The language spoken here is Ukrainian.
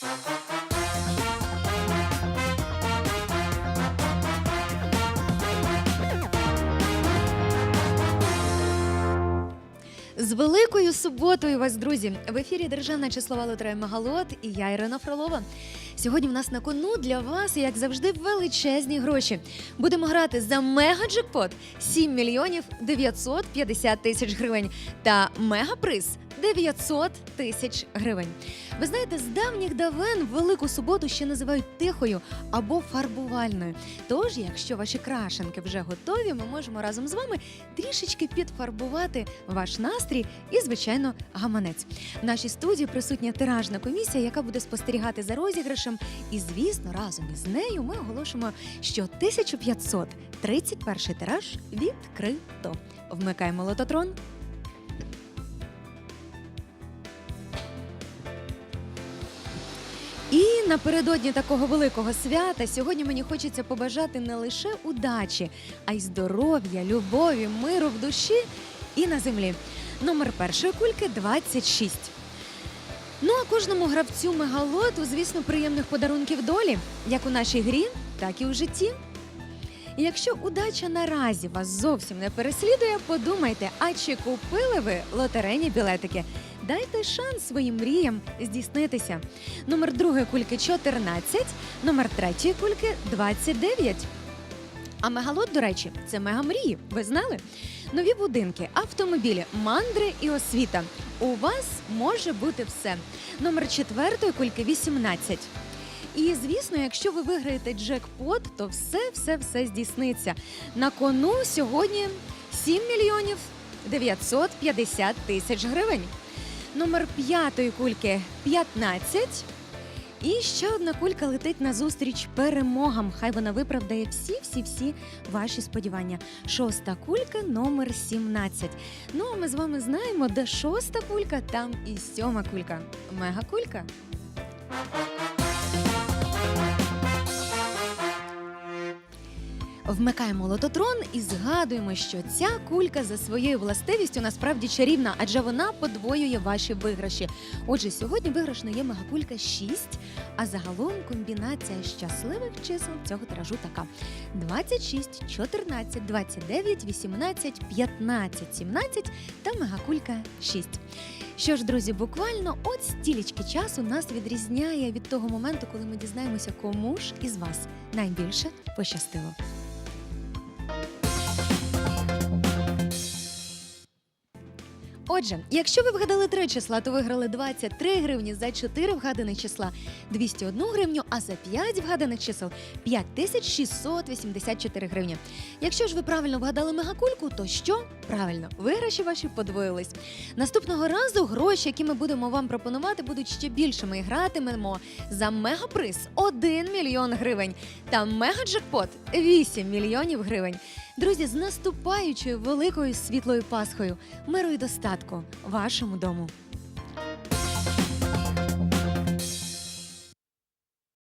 З великою суботою вас, друзі! В ефірі Державна числова лотерея Мегалот і я Ірина Фролова. Сьогодні в нас на кону для вас, як завжди, величезні гроші. Будемо грати за мега-джекпот 7 мільйонів 950 тисяч гривень та мегаприз 900 тисяч гривень. Ви знаєте, з давніх давен велику суботу ще називають тихою або фарбувальною. Тож, якщо ваші крашенки вже готові, ми можемо разом з вами трішечки підфарбувати ваш настрій і, звичайно, гаманець. В нашій студії присутня тиражна комісія, яка буде спостерігати за розіграшем. І, звісно, разом із нею ми оголошуємо, що 1531 тираж відкрито. Вмикаємо лототрон. Напередодні такого великого свята сьогодні мені хочеться побажати не лише удачі, а й здоров'я, любові, миру в душі і на землі. Номер першої кульки 26. Ну а кожному гравцю мегалоту, звісно, приємних подарунків долі, як у нашій грі, так і у житті. Якщо удача наразі вас зовсім не переслідує, подумайте, а чи купили ви лотерейні білетики? Дайте шанс своїм мріям здійснитися. Номер другої кульки 14, номер третьої кульки 29. А мегалот, до речі, це мегамрії. Ви знали? Нові будинки, автомобілі, мандри і освіта. У вас може бути все. Номер четвертої кульки 18. І звісно, якщо ви виграєте джекпот, то все, все, все здійсниться. На кону сьогодні 7 мільйонів 950 тисяч гривень. Номер п'ятої кульки 15. І ще одна кулька летить назустріч перемогам. Хай вона виправдає всі, всі, всі ваші сподівання. Шоста кулька номер 17. Ну а ми з вами знаємо, де шоста кулька, там і сьома кулька. Мега кулька. Вмикаємо лототрон і згадуємо, що ця кулька за своєю властивістю насправді чарівна, адже вона подвоює ваші виграші. Отже, сьогодні виграшна є мегакулька 6, а загалом комбінація щасливих чисел цього тиражу така: 26, 14, 29, 18, 15, 17 та мегакулька 6. Що ж, друзі, буквально от стілічки часу нас відрізняє від того моменту, коли ми дізнаємося, кому ж із вас найбільше пощастило. Отже, якщо ви вгадали три числа, то виграли 23 гривні за 4 вгаданих числа, 201 гривню, а за 5 вгаданих чисел 5684 гривні. Якщо ж ви правильно вгадали мегакульку, то що? Правильно, виграші ваші подвоїлись. Наступного разу гроші, які ми будемо вам пропонувати, будуть ще більшими і гратимемо за мегаприз 1 мільйон гривень та мегаджекпот 8 мільйонів гривень. Друзі, з наступаючою великою світлою Пасхою, миру і достатку вашому дому.